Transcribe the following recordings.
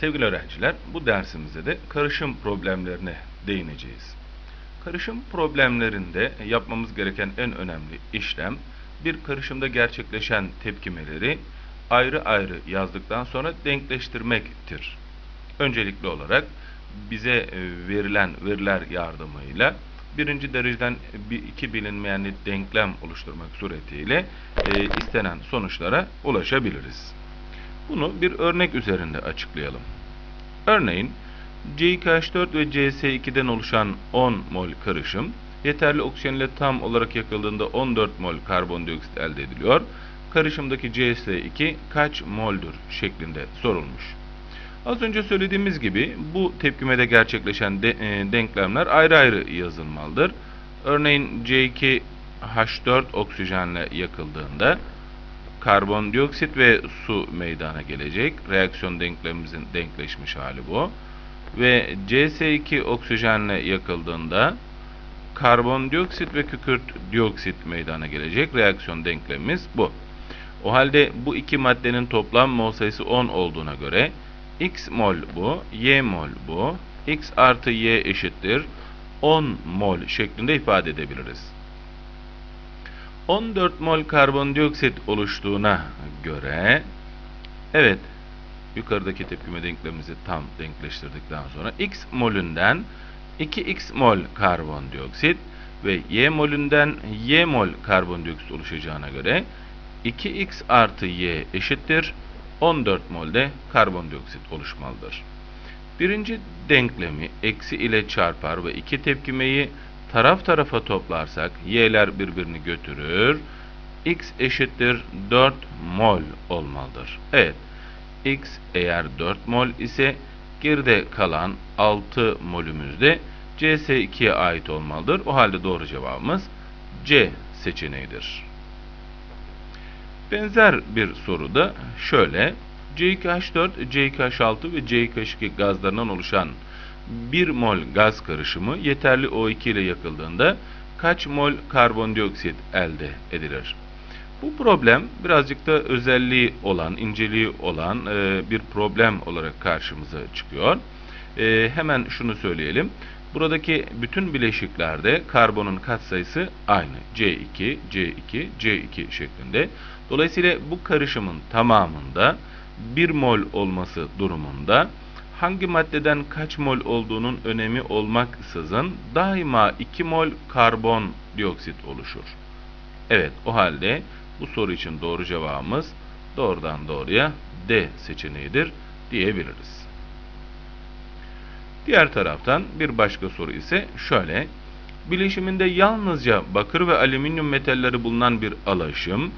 Sevgili öğrenciler, bu dersimizde de karışım problemlerine değineceğiz. Karışım problemlerinde yapmamız gereken en önemli işlem, bir karışımda gerçekleşen tepkimeleri ayrı ayrı yazdıktan sonra denkleştirmektir. Öncelikli olarak bize e, verilen veriler yardımıyla birinci dereceden iki bilinmeyenli denklem oluşturmak suretiyle e, istenen sonuçlara ulaşabiliriz. Bunu bir örnek üzerinde açıklayalım. Örneğin C2H4 ve CS2'den oluşan 10 mol karışım yeterli oksijen ile tam olarak yakıldığında 14 mol karbondioksit elde ediliyor. Karışımdaki CS2 kaç moldür şeklinde sorulmuş. Az önce söylediğimiz gibi bu tepkimede gerçekleşen de, e, denklemler ayrı ayrı yazılmalıdır. Örneğin C2H4 oksijenle yakıldığında karbondioksit ve su meydana gelecek. Reaksiyon denklemimizin denkleşmiş hali bu. Ve CS2 oksijenle yakıldığında karbondioksit ve kükürt dioksit meydana gelecek. Reaksiyon denklemimiz bu. O halde bu iki maddenin toplam mol sayısı 10 olduğuna göre x mol bu, y mol bu, x artı y eşittir 10 mol şeklinde ifade edebiliriz. 14 mol karbondioksit oluştuğuna göre evet yukarıdaki tepkime denklemimizi tam denkleştirdikten sonra x molünden 2x mol karbondioksit ve y molünden y mol karbondioksit oluşacağına göre 2x artı y eşittir 14 molde karbondioksit oluşmalıdır. Birinci denklemi eksi ile çarpar ve iki tepkimeyi taraf tarafa toplarsak y'ler birbirini götürür. x eşittir 4 mol olmalıdır. Evet. x eğer 4 mol ise geride kalan 6 molümüz de CS2'ye ait olmalıdır. O halde doğru cevabımız C seçeneğidir. Benzer bir soruda şöyle C2H4, C2H6 ve C2H2 gazlarından oluşan 1 mol gaz karışımı yeterli O2 ile yakıldığında kaç mol karbondioksit elde edilir? Bu problem birazcık da özelliği olan, inceliği olan e, bir problem olarak karşımıza çıkıyor. E, hemen şunu söyleyelim. Buradaki bütün bileşiklerde karbonun katsayısı aynı. C2, C2, C2 şeklinde. Dolayısıyla bu karışımın tamamında 1 mol olması durumunda hangi maddeden kaç mol olduğunun önemi olmaksızın daima 2 mol karbon dioksit oluşur. Evet o halde bu soru için doğru cevabımız doğrudan doğruya D seçeneğidir diyebiliriz. Diğer taraftan bir başka soru ise şöyle. Bileşiminde yalnızca bakır ve alüminyum metalleri bulunan bir alaşım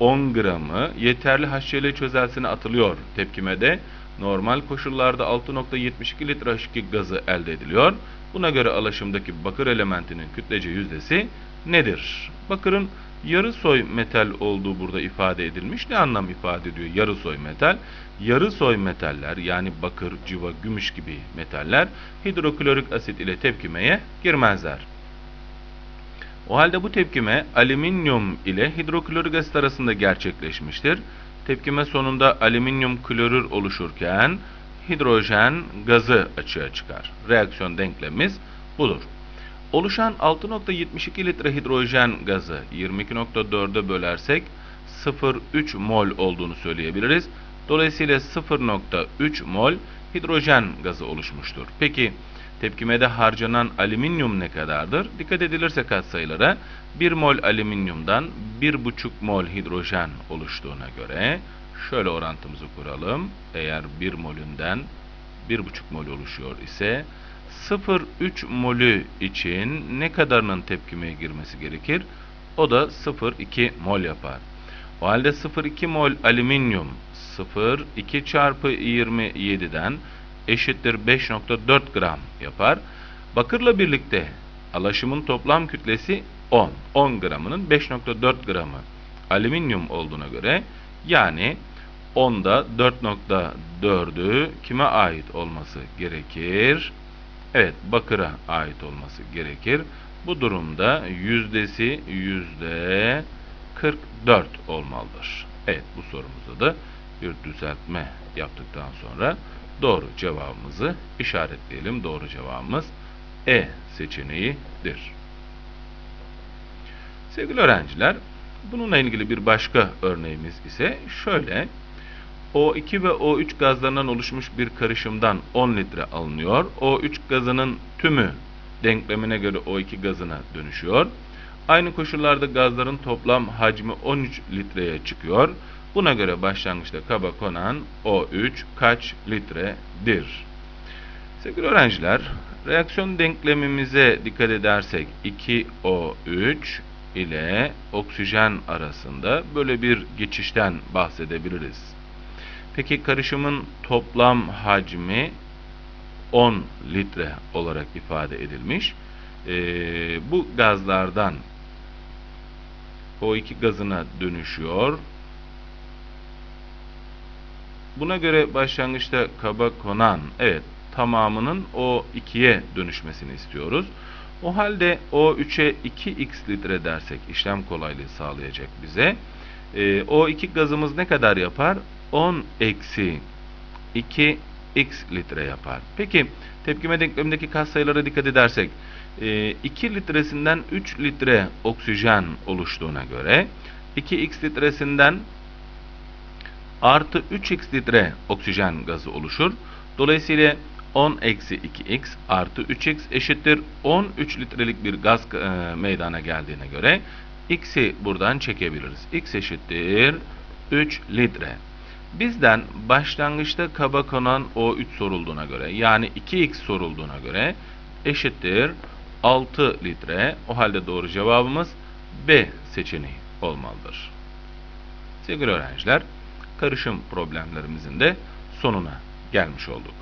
10 gramı yeterli HCl çözelsine atılıyor tepkimede normal koşullarda 6.72 litre H2 gazı elde ediliyor. Buna göre alaşımdaki bakır elementinin kütlece yüzdesi nedir? Bakırın yarı soy metal olduğu burada ifade edilmiş. Ne anlam ifade ediyor yarı soy metal? Yarı soy metaller yani bakır, civa, gümüş gibi metaller hidroklorik asit ile tepkimeye girmezler. O halde bu tepkime alüminyum ile hidroklorik asit arasında gerçekleşmiştir. Tepkime sonunda alüminyum klorür oluşurken hidrojen gazı açığa çıkar. Reaksiyon denklemimiz budur. Oluşan 6.72 litre hidrojen gazı 22.4'e bölersek 0,3 mol olduğunu söyleyebiliriz. Dolayısıyla 0.3 mol hidrojen gazı oluşmuştur. Peki tepkimede harcanan alüminyum ne kadardır? Dikkat edilirse katsayılara 1 mol alüminyumdan 1,5 mol hidrojen oluştuğuna göre şöyle orantımızı kuralım. Eğer 1 molünden 1,5 mol oluşuyor ise 0,3 molü için ne kadarının tepkimeye girmesi gerekir? O da 0,2 mol yapar. O halde 0,2 mol alüminyum 0,2 çarpı 27'den eşittir 5.4 gram yapar. Bakırla birlikte alaşımın toplam kütlesi 10. 10 gramının 5.4 gramı alüminyum olduğuna göre yani 10'da 4.4'ü kime ait olması gerekir? Evet bakıra ait olması gerekir. Bu durumda yüzdesi yüzde 44 olmalıdır. Evet bu sorumuzda da bir düzeltme yaptıktan sonra doğru cevabımızı işaretleyelim. Doğru cevabımız E seçeneğidir. Sevgili öğrenciler, bununla ilgili bir başka örneğimiz ise şöyle. O2 ve O3 gazlarından oluşmuş bir karışımdan 10 litre alınıyor. O3 gazının tümü denklemine göre O2 gazına dönüşüyor. Aynı koşullarda gazların toplam hacmi 13 litreye çıkıyor. Buna göre başlangıçta kaba konan O3 kaç litredir? Sevgili öğrenciler, reaksiyon denklemimize dikkat edersek 2O3 ile oksijen arasında böyle bir geçişten bahsedebiliriz. Peki karışımın toplam hacmi 10 litre olarak ifade edilmiş. Ee, bu gazlardan O2 gazına dönüşüyor. Buna göre başlangıçta kaba konan, evet tamamının O2'ye dönüşmesini istiyoruz. O halde O3'e 2x litre dersek işlem kolaylığı sağlayacak bize. Ee, O2 gazımız ne kadar yapar? 10 eksi 2 x litre yapar. Peki tepkime denklemindeki katsayılara dikkat edersek 2 litresinden 3 litre oksijen oluştuğuna göre 2x litresinden artı 3x litre oksijen gazı oluşur. Dolayısıyla 10 eksi 2x artı 3x eşittir 13 litrelik bir gaz e, meydana geldiğine göre x'i buradan çekebiliriz. x eşittir 3 litre. Bizden başlangıçta kaba konan O3 sorulduğuna göre yani 2x sorulduğuna göre eşittir 6 litre. O halde doğru cevabımız B seçeneği olmalıdır. Sevgili öğrenciler, karışım problemlerimizin de sonuna gelmiş olduk.